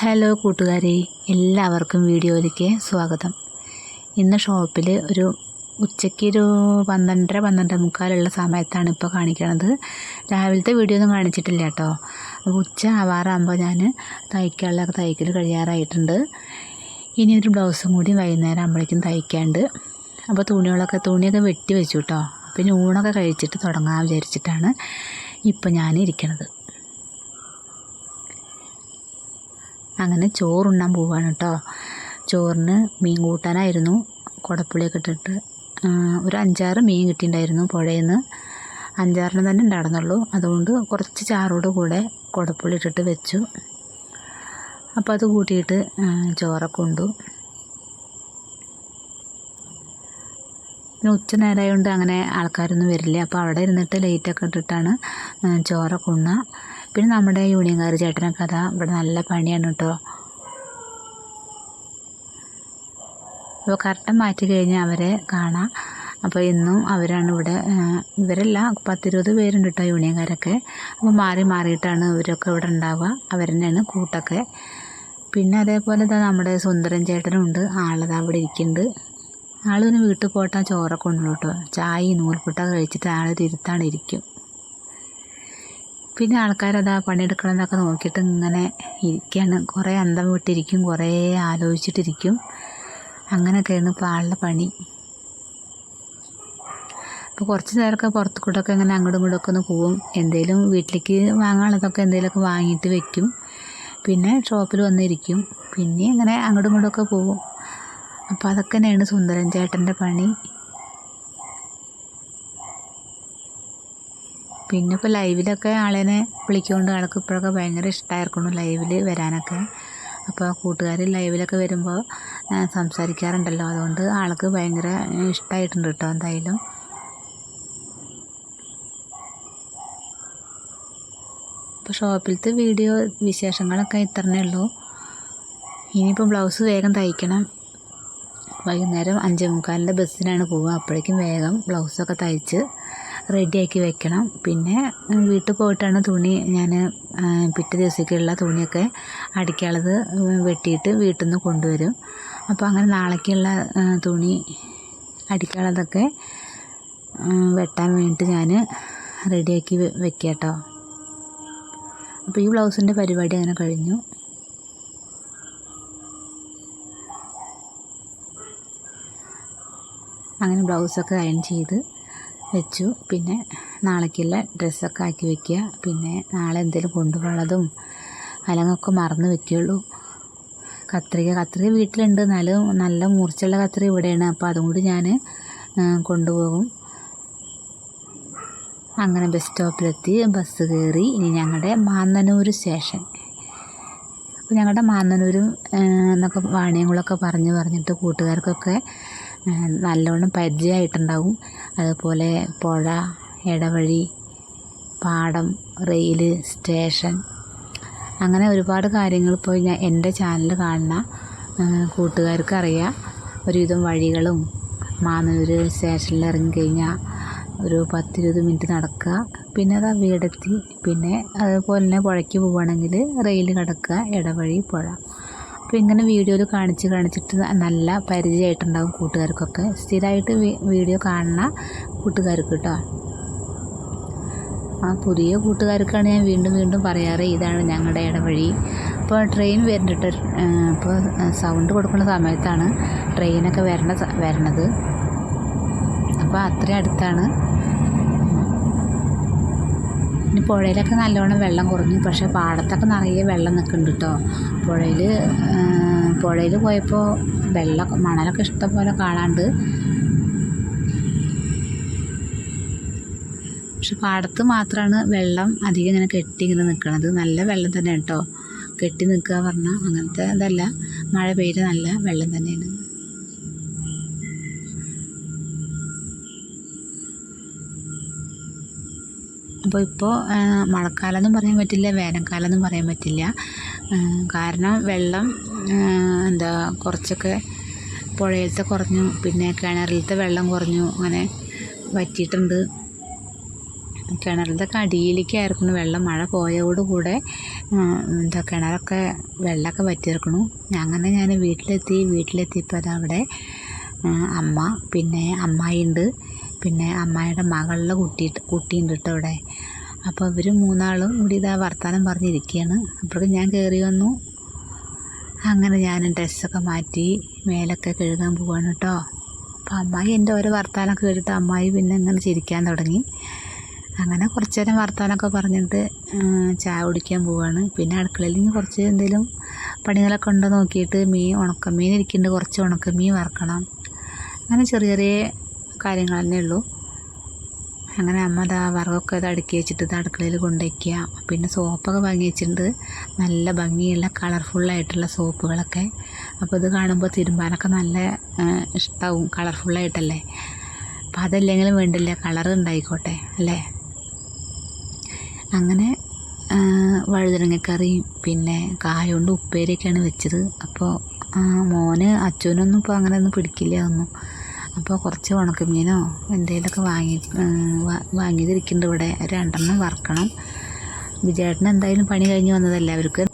Hello കൂട്ടുകാരെ എല്ലാവർക്കും വീഡിയോയിലേക്ക് സ്വാഗതം. ഇന്ന് ഷോപ്പിൽ ഒരു ഉച്ചയ്ക്ക് ഒരു പന്ത്രണ്ടര പന്ത്രണ്ടര മുക്കാലുള്ള സമയത്താണ് ഇപ്പോൾ കാണിക്കണത്. രാവിലത്തെ വീഡിയോ ഒന്നും കാണിച്ചിട്ടില്ല കേട്ടോ. അപ്പോൾ ഉച്ച ആവാറാകുമ്പോൾ ഞാൻ തയ്ക്കാനുള്ള തയ്ക്കൽ കഴിയാറായിട്ടുണ്ട്. ഇനി ഒരു ബ്ലൗസും കൂടി വൈകുന്നേരം ആകുമ്പോഴേക്കും തയ്ക്കാണ്ട്. അപ്പോൾ തുണികളൊക്കെ തുണിയൊക്കെ വെട്ടി വെച്ചു കേട്ടോ. പിന്നെ ഊണൊക്കെ കഴിച്ചിട്ട് തുടങ്ങാൻ വിചാരിച്ചിട്ടാണ് ഇപ്പോൾ ഞാൻ ഇരിക്കണത്. അങ്ങനെ ചോറുണ്ണാൻ പോവാണ് കേട്ടോ. ചോറിന് മീൻ കൂട്ടാനായിരുന്നു. കുടപ്പുളിയൊക്കെ ഇട്ടിട്ട് ഒരു അഞ്ചാറ് മീൻ കിട്ടിയിട്ടുണ്ടായിരുന്നു പുഴയിൽ നിന്ന് അഞ്ചാറിന് തന്നെ ഉണ്ടായിരുന്നുള്ളൂ. അതുകൊണ്ട് കുറച്ച് ചാറോട് കൂടെ കുടപ്പുളി ഇട്ടിട്ട് വെച്ചു. അപ്പോൾ അത് കൂട്ടിയിട്ട് ചോറൊക്കെ ഉണ്ടു. പിന്നെ ഉച്ച നേരമായതുകൊണ്ട് അങ്ങനെ ആൾക്കാരൊന്നും വരില്ല. അപ്പോൾ അവിടെ ഇരുന്നിട്ട് ലൈറ്റൊക്കെ ഇട്ടിട്ടാണ് ചോറൊക്കെ ഉണ്ണുക പിന്നെ നമ്മുടെ യൂണിയൻകാർ ചേട്ടനെ കഥ ഇവിടെ നല്ല പണിയാണ് കേട്ടോ. അപ്പോൾ കറക്റ്റ് മാറ്റി കഴിഞ്ഞാൽ അവരെ കാണാം. അപ്പോൾ ഇന്നും അവരാണ് ഇവിടെ ഇവരല്ല പത്തിരുപത് പേരുണ്ട് കേട്ടോ യൂണിയൻകാരൊക്കെ. അപ്പോൾ മാറി മാറിയിട്ടാണ് ഇവരൊക്കെ ഇവിടെ ഉണ്ടാവുക. അവർ തന്നെയാണ് കൂട്ടൊക്കെ. പിന്നെ അതേപോലെ ഇതാ നമ്മുടെ സുന്ദരൻ ചേട്ടനും ഉണ്ട്. ആളതാ അവിടെ ഇരിക്കുന്നുണ്ട്. പിന്നെ വീട്ടിൽ പോട്ടാൽ ചോറൊക്കെ ഉണ്ടല്ലോ കേട്ടോ. ചായ നൂൽപുട്ടൊക്കെ കഴിച്ചിട്ട് ആൾ തിരുത്താണ് ഇരിക്കും. പിന്നെ ആൾക്കാരതാ പണിയെടുക്കണമെന്നൊക്കെ നോക്കിയിട്ട് ഇങ്ങനെ ഇരിക്കുകയാണ് കുറേ അന്തം വിട്ടിരിക്കും കുറേ ആലോചിച്ചിട്ടിരിക്കും. അങ്ങനെയൊക്കെയാണ് ഇപ്പോൾ ആളുടെ പണി. അപ്പോൾ കുറച്ച് നേരമൊക്കെ പുറത്തു കൂടെയൊക്കെ ഇങ്ങനെ അങ്ങോട്ടും ഇങ്ങോട്ടൊക്കെ ഒന്ന് പോവും. എന്തെങ്കിലും വീട്ടിലേക്ക് വാങ്ങാനുള്ളതൊക്കെ എന്തെങ്കിലുമൊക്കെ വാങ്ങിയിട്ട് വെക്കും. പിന്നെ ഷോപ്പിൽ വന്നിരിക്കും. പിന്നെ ഇങ്ങനെ അങ്ങോട്ടും ഇങ്ങോട്ടൊക്കെ പോവും. അപ്പോൾ അതൊക്കെ തന്നെയാണ് സുന്ദരൻ ചേട്ടന്റെ പണി. പിന്നെ ഇപ്പോൾ ലൈവിലൊക്കെ ആളേനെ വിളിക്കുകൊണ്ട് ആൾക്ക് ഇപ്പോഴൊക്കെ ഭയങ്കര ഇഷ്ടമായിരിക്കുന്നു ലൈവിൽ വരാനൊക്കെ. അപ്പോൾ കൂട്ടുകാർ ലൈവിലൊക്കെ വരുമ്പോൾ സംസാരിക്കാറുണ്ടല്ലോ. അതുകൊണ്ട് ആൾക്ക് ഭയങ്കര ഇഷ്ടമായിട്ടുണ്ട് കേട്ടോ എന്തായാലും. ഇപ്പോൾ ഷോപ്പിലത്തെ വീഡിയോ വിശേഷങ്ങളൊക്കെ ഇത്രനേ ഉള്ളൂ. ഇനിയിപ്പോൾ ബ്ലൗസ് വേഗം തയ്ക്കണം. വൈകുന്നേരം അഞ്ചേ മുക്കാലിന്റെ ബസ്സിനാണ് പോവുക. അപ്പോഴേക്കും വേഗം ബ്ലൗസൊക്കെ തയ്ച്ച് റെഡിയാക്കി വെക്കണം. പിന്നെ വീട്ടിൽ പോയിട്ടാണ് തുണി ഞാൻ പിറ്റേ ദിവസത്തേക്കുള്ള തുണിയൊക്കെ അടിക്കാനുള്ളത് വെട്ടിയിട്ട് വീട്ടിൽ നിന്ന് കൊണ്ടുവരും. അപ്പോൾ അങ്ങനെ നാളേക്കുള്ള തുണി അടിക്കാനുള്ളതൊക്കെ വെട്ടാൻ വേണ്ടിയിട്ട് ഞാൻ റെഡിയാക്കി വെക്കാം കേട്ടോ അപ്പോൾ ഈ ബ്ലൗസിന്റെ പരിപാടി അങ്ങനെ കഴിഞ്ഞു. അങ്ങനെ ബ്ലൗസൊക്കെ അയൺ ചെയ്ത് വെച്ചു. പിന്നെ നാളേക്കുള്ള ഡ്രസ്സൊക്കെ ആക്കി വെക്കുക. പിന്നെ നാളെ എന്തെങ്കിലും കൊണ്ടുപോകുന്നതും അല്ലെങ്കിലൊക്കെ മറന്നു വെക്കുകയുള്ളൂ. കത്രിക കത്രിക വീട്ടിലുണ്ട്. എന്നാലും നല്ല മൂർച്ചയുള്ള കത്രിക ഇവിടെയാണ്. അപ്പോൾ അതും കൂടി ഞാൻ കൊണ്ടുപോകും. അങ്ങനെ ബസ് സ്റ്റോപ്പിലെത്തി. ബസ് കയറി. ഇനി ഞങ്ങളുടെ മാന്നനൂർ സ്റ്റേഷൻ. അപ്പോൾ ഞങ്ങളുടെ മാന്നനൂരും എന്നൊക്കെ വാണിയങ്ങളൊക്കെ പറഞ്ഞ് പറഞ്ഞിട്ട് കൂട്ടുകാർക്കൊക്കെ ആ, നല്ലവണ്ണം പരിചയമായിട്ടുണ്ടാവും അതുപോലെ പുഴ ഇടവഴി പാടം റെയിൽ സ്റ്റേഷൻ. അങ്ങനെ ഒരുപാട് കാര്യങ്ങൾ ഇപ്പോൾ ഞാൻ എന്റെ ചാനൽ കാണുന്ന കൂട്ടുകാർക്ക് അറിയാം. ഒരുവിധം വഴികളും മാനൂര് സ്റ്റേഷനിൽ ഇറങ്ങി ഇറങ്ങിക്കഴിഞ്ഞാൽ ഒരു പത്തിരുപത് മിനിറ്റ് നടക്കുക. പിന്നെ അതാ വീടെത്തി. പിന്നെ അതുപോലെ തന്നെ പുഴയ്ക്ക് പോവുകയാണെങ്കിൽ റെയിൽ കിടക്കുക ഇടവഴി പുഴ. അപ്പോൾ ഇങ്ങനെ വീഡിയോയിൽ കാണിച്ച് കാണിച്ചിട്ട് നല്ല പരിചയമായിട്ടുണ്ടാകും കൂട്ടുകാർക്കൊക്കെ. സ്ഥിരമായിട്ട് വീഡിയോ കാണുന്ന കൂട്ടുകാർക്ക് കേട്ടോ ആ പുതിയ കൂട്ടുകാർക്കാണ് ഞാൻ വീണ്ടും വീണ്ടും പറയാറ് ഇതാണ് ഞങ്ങളുടെ ഇടവഴി. അപ്പോൾ ട്രെയിൻ വരുന്നുണ്ട് ഇപ്പോൾ സൗണ്ട് കൊടുക്കുന്ന സമയത്താണ് ട്രെയിനൊക്കെ വരണ വരണത്. അപ്പോൾ അത്രയും അടുത്താണ് ഇനി പുഴയിലൊക്കെ നല്ലോണം വെള്ളം കുറഞ്ഞു. പക്ഷേ പാടത്തൊക്കെ നിറയെ വെള്ളം നിൽക്കുന്നുണ്ട് കേട്ടോ പുഴയിൽ പുഴയിൽ പോയപ്പോൾ വെള്ളം മണലൊക്കെ ഇഷ്ടംപോലെ കാണാണ്ട്. പക്ഷെ പാടത്ത് മാത്രമാണ് വെള്ളം അധികം ഇങ്ങനെ കെട്ടി ഇങ്ങനെ നിൽക്കുന്നത് നല്ല വെള്ളം തന്നെ കേട്ടോ കെട്ടി നിൽക്കുക പറഞ്ഞാൽ അങ്ങനത്തെ ഇതല്ല. മഴ പെയ്ത് നല്ല വെള്ളം തന്നെയാണ്. അപ്പോൾ ഇപ്പോൾ മഴക്കാലം എന്നും പറയാൻ പറ്റില്ല വേനൽക്കാലം എന്നും പറയാൻ പറ്റില്ല. കാരണം വെള്ളം എന്താ കുറച്ചൊക്കെ പുഴയിലത്തെ കുറഞ്ഞു പിന്നെ കിണറിലത്തെ വെള്ളം കുറഞ്ഞു അങ്ങനെ വറ്റിയിട്ടുണ്ട്. കിണറിന്റെ ആയിരിക്കണം വെള്ളം മഴ പോയതോടുകൂടെ എന്താ കിണറൊക്കെ വെള്ളമൊക്കെ വറ്റിയിരിക്കണു അങ്ങനെ ഞാൻ വീട്ടിലെത്തി വീട്ടിലെത്തിയപ്പോൾ അതവിടെ അമ്മ പിന്നെ അമ്മായിയുണ്ട്. പിന്നെ അമ്മായിയുടെ മകളുടെ കുട്ടി കുട്ടിയുണ്ട് കേട്ടോ അവിടെ. അപ്പോൾ ഇവർ മൂന്നാളും കൂടി ഇതാ വർത്തമാനം പറഞ്ഞിരിക്കുകയാണ് അപ്പോഴേക്കും ഞാൻ കയറി വന്നു. അങ്ങനെ ഞാൻ ഡ്രസ്സൊക്കെ മാറ്റി മേലൊക്കെ കഴുകാൻ പോവാണ് കേട്ടോ അപ്പോൾ അമ്മായി എന്റെ ഓരോ വർത്തമാനമൊക്കെ കേട്ടിട്ട് അമ്മായി പിന്നെ ഇങ്ങനെ ചിരിക്കാൻ തുടങ്ങി. അങ്ങനെ കുറച്ച് നേരം വർത്തമാനമൊക്കെ പറഞ്ഞിട്ട് ചായ കുടിക്കാൻ പോവാണ്. പിന്നെ അടുക്കളയിൽ നിന്ന് കുറച്ച് എന്തെങ്കിലും പണികളൊക്കെ ഉണ്ടോ നോക്കിയിട്ട് മീൻ ഉണക്കമീൻ ഇരിക്കുന്നുണ്ട് കുറച്ച് ഉണക്കമീൻ വറക്കണം. അങ്ങനെ ചെറിയ ചെറിയ കാര്യങ്ങൾ തന്നെ ഉള്ളൂ. അങ്ങനെ അമ്മ ദാ വറകൊക്കെ ഇത് അടുക്കി വെച്ചിട്ട് ഇത് അടുക്കളയിൽ കൊണ്ടുവയ്ക്കുക പിന്നെ സോപ്പൊക്കെ വാങ്ങി വെച്ചിട്ടുണ്ട്. നല്ല ഭംഗിയുള്ള കളർഫുള്ളായിട്ടുള്ള സോപ്പുകളൊക്കെ. അപ്പോൾ ഇത് കാണുമ്പോൾ തിരുമ്പാനൊക്കെ നല്ല ഇഷ്ടമാവും കളർഫുള്ളായിട്ടല്ലേ അപ്പോൾ അതല്ലെങ്കിലും വേണ്ടില്ല? കളർ ഉണ്ടായിക്കോട്ടെ അല്ലേ? അങ്ങനെ വഴുതനങ്ങക്കറിയും പിന്നെ കായ ഉപ്പേരിയൊക്കെയാണ് വെച്ചത്. അപ്പോൾ മോന് അച്ഛനൊന്നും ഇപ്പോൾ അങ്ങനെ ഒന്നും പിടിക്കില്ല ഒന്നും അപ്പോൾ കുറച്ച് ഉണക്കമീനോ എന്തെങ്കിലുമൊക്കെ വാങ്ങി വാങ്ങിയതിരിക്കുന്നുണ്ട് ഇവിടെ. രണ്ടെണ്ണം വറക്കണം. വിജയേട്ടൻ എന്തായാലും പണി കഴിഞ്ഞ് വന്നതല്ലേ അവർക്ക്?